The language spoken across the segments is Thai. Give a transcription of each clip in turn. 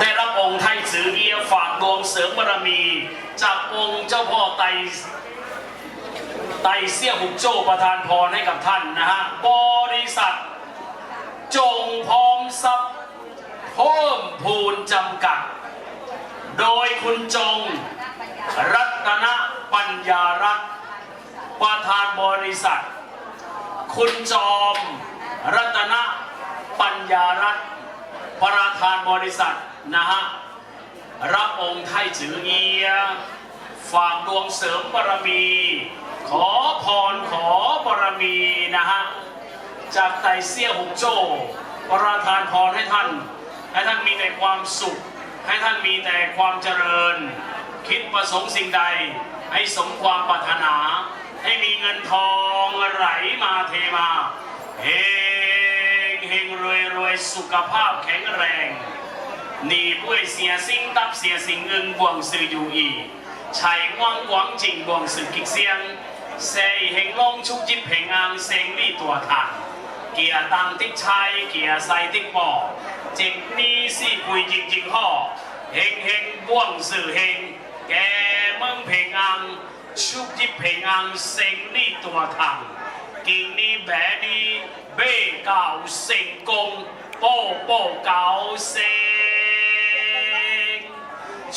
ได้รับองค์ไทยสือเอียฝากดวงเสริมบารมี จากองค์เจ้าพ่อไตไตเสี่ยหุกโจ้ประทานพรให้กับท่านนะฮะบริษัท จงพร้อมทรัพย์เพิ่มพูนจำกัด โดยคุณจงรัตนปัญญารัตประธานบริษัท คุณจอม รัตนปัญญารัตประธานบริษัท นะฮะรับองค์ไทยจือเอีย ฝากดวงเสริมบารมี ขอพรขอบารมีนะฮะจากไตเซี่ยหุกโจ้ประทานพรให้ท่าน ให้ท่านมีแต่ความสุข ให้ท่านมีแต่ความเจริญ คิดประสงค์สิ่งใด ให้สมความปรารถนา ให้มีเงินทองไหลมาเทมาเฮงเฮงรวยรวยสุขภาพแข็งแรง หนีป่วยเสียสิ่งตับเสียสิ่งเงินบวงสื่ออยู่อีชัยง่วงกวางจริงบวงสื่อกิกเสียงเซยเฮงลงชุกจิบเพงอางเซงลี่ตัวทา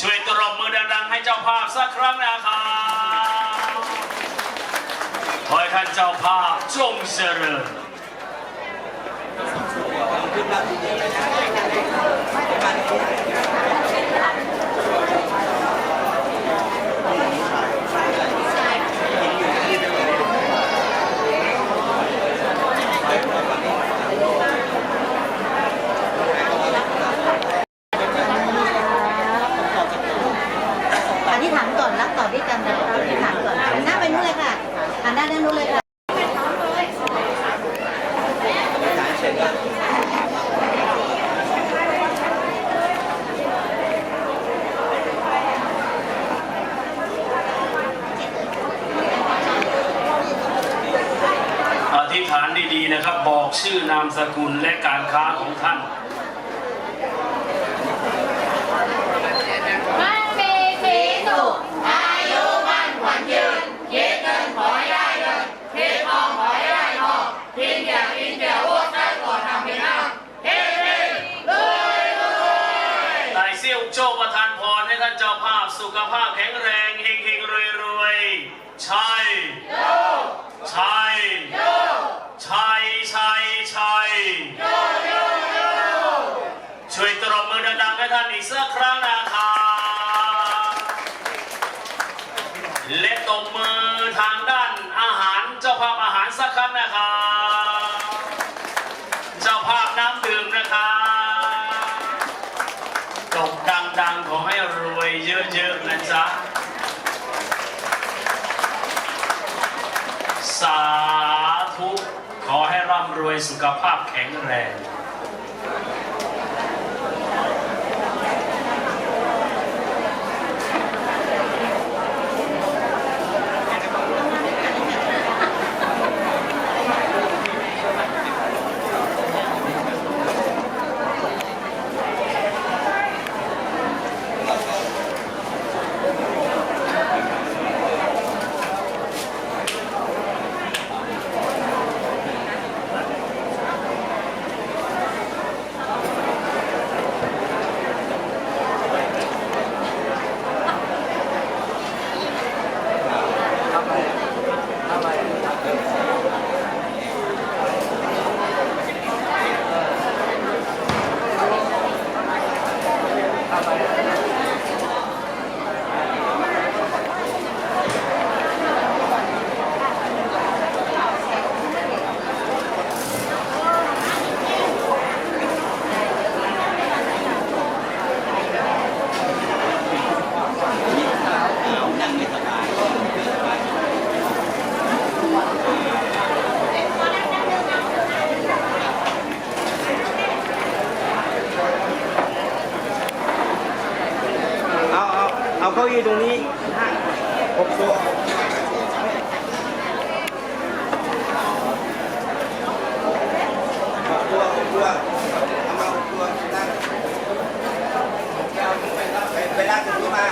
ช่วยตรบมือดังๆ ให้เจ้าภาพสักครั้งนะครับขอให้ท่านเจ้าภาพจงเจริญอ ธิษฐานก่อนรับต่อด้วยกันนะคะอธิษฐานก่อนหันหน้าไปนู้นเลยค่ะหันหน้าด้านนู้นเลยค่ะอธิษฐานดีๆนะครับ บอกชื่อนามสกุลและการค้าของท่านมีสีสุขอายุมั่นขวัญยืนคิดเงินขอให้ได้เงินคิดทองขอให้ได้ทองกินอย่ากินอย่าอ้วกได้ก่อนทำเป็นอ้างเฮ้เฮ้รวยรวย ไต่เซี่ยวโชคประทานพรให้ท่านเจ้าภาพสุขภาพแข็งแรงเฮงเฮงรวยรวยใชัยชัยชัยชัยชัยช่วยตรบมือดังๆให้ท่านอีกสักครั้งนะครับะสาธุ ขอให้ร่ำรวยสุขภาพแข็งแรง กี้ตรงนี้ห้าหกโบตัวตัวเอามาตัวได้ไปลากไปลากตัวมา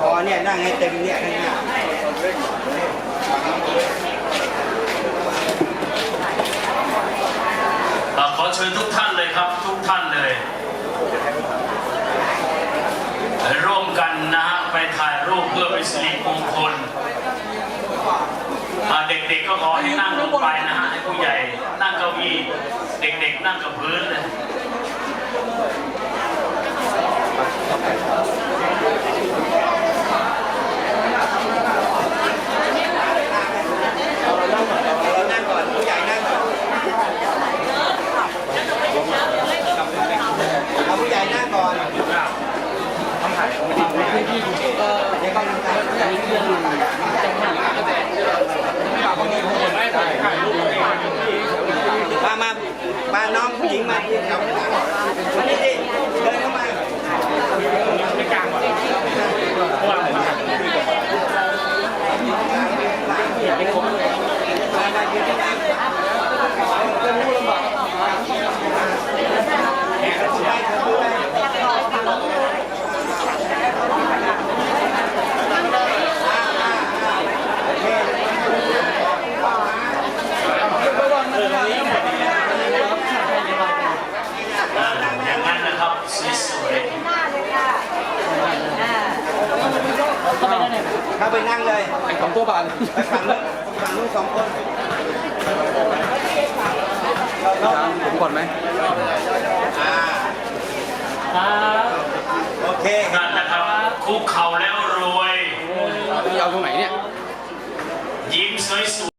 พอเนี่ยนั่งให้เต็มเนี่ยข้างหน้าขอเชิญทุกท่านเลยครับ ทุกท่านเลย ร่วมกันนะฮะไปถ่ายรูปเพื่อเป็นสิริมงคลเด็กๆก็ขอให้นั่งลงไปนะฮะผู้ใหญ่นั่งเก้าอี้เด็กๆนั่งกับพื้นเลย ตัวบานลูกสองคนผมก่อนไหมอ่าโอเคงานนะครับคุกเข่าแล้วรวยเอาตรงไหนเนี่ย ยิ้มสวย